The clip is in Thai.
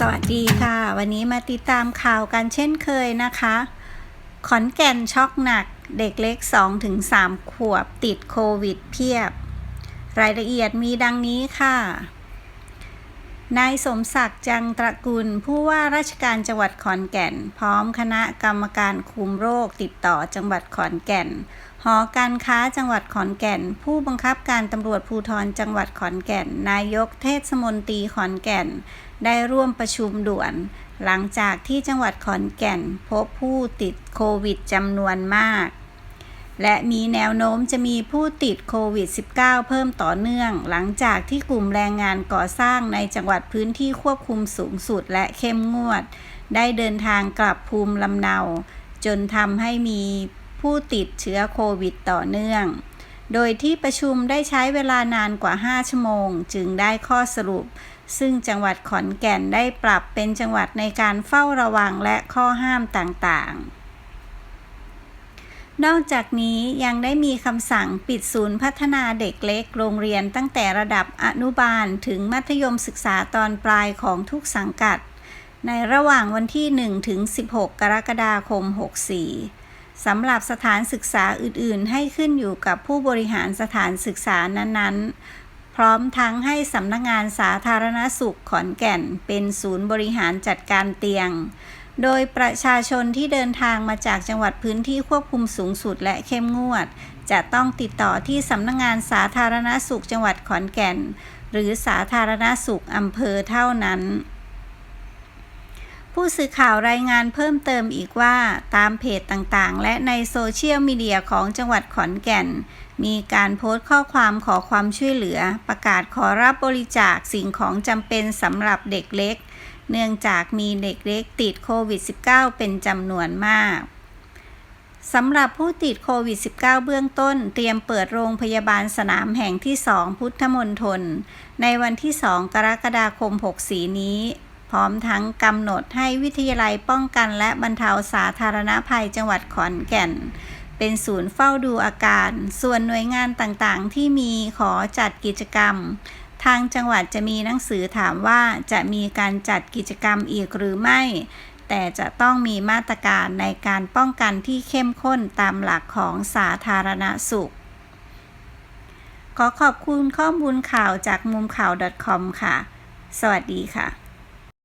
สวัสดีค่ะ วันนี้มาติดตามข่าวกันเช่นเคยนะคะ ขอนแก่นช็อกหนักเด็กเล็ก 2-3 ขวบติดโควิดเพียบ รายละเอียดมีดังนี้ค่ะ นายสมศักดิ์จังตระกูล ผู้ว่าราชการจังหวัดขอนแก่น พร้อมคณะกรรมการคุมโรคติดต่อจังหวัดขอนแก่น หอการค้าจังหวัดขอนแก่น ผู้บังคับการตำรวจภูธรจังหวัดขอนแก่น นายกเทศมนตรีขอนแก่น ได้ร่วมประชุมด่วน หลังจากที่จังหวัดขอนแก่น พบผู้ติดโควิดจำนวนมาก และมีแนวโน้มจะมีผู้ติดโควิด -19 เพิ่มต่อเนื่อง หลังจากที่กลุ่มแรงงานก่อสร้างในจังหวัดพื้นที่ควบคุมสูงสุดและเข้มงวด ได้เดินทางกลับภูมิลำเนา จนทำให้มีผู้ติดเชื้อโควิดต่อเนื่อง โดยที่ประชุมได้ใช้เวลานานกว่า 5 ชั่วโมง จึงได้ข้อสรุป ซึ่งจังหวัดขอนแก่นได้ปรับเป็นจังหวัดในการเฝ้าระวังและข้อห้ามต่างๆ นอกจากนี้ยังได้มีคำสั่งปิดศูนย์พัฒนาเด็กเล็กโรงเรียนตั้งแต่ระดับอนุบาลถึงมัธยมศึกษาตอนปลายของทุกสังกัด ในระหว่างวันที่ 1 ถึง 16 กรกฎาคม 64 สำหรับสถานศึกษาอื่น ๆ ให้ขึ้นอยู่กับผู้บริหารสถานศึกษานั้น ๆ พร้อมทั้งให้สำนักงงานสาธารณสุขขอนแก่น เป็นศูนย์บริหารจัดการเตียง โดยประชาชนที่เดินทางมาจากจังหวัดพื้นที่ควบคุมสูงสุดและเข้มงวด จะต้องติดต่อที่สำนักงงานสาธารณสุขจังหวัดขอนแก่น หรือสาธารณสุขอำเภอเท่านั้น ผู้สื่อข่าวรายงานเพิ่มเติมอีกว่าตามเพจต่างๆ และในโซเชียลมีเดียของจังหวัดขอนแก่น มีการโพสต์ข้อความขอความช่วยเหลือ ประกาศขอรับบริจาคสิ่งของจำเป็นสำหรับเด็กเล็ก เนื่องจากมีเด็กเล็กติดโควิด -19 เป็นจำนวนมากสำหรับผู้ติดโควิด -19 เบื้องต้น เตรียมเปิดโรงพยาบาลสนามแห่งที่ 2 พุทธมณฑลในวันที่ 2 กรกฎาคม 64 นี้ พร้อมทั้งกำหนดให้วิทยาลัยป้องกันและบรรเทาสาธารณภัยจังหวัดขอนแก่น เป็นศูนย์เฝ้าดูอาการ ส่วนหน่วยงานต่างๆ ที่มีขอจัดกิจกรรม ทางจังหวัดจะมีหนังสือถามว่าจะมีการจัดกิจกรรมอีกหรือไม่ แต่จะต้องมีมาตรการในการป้องกันที่เข้มข้นตามหลักของสาธารณสุข ขอขอบคุณข้อมูลข่าวจากมุมข่าว .com ค่ะ สวัสดีค่ะ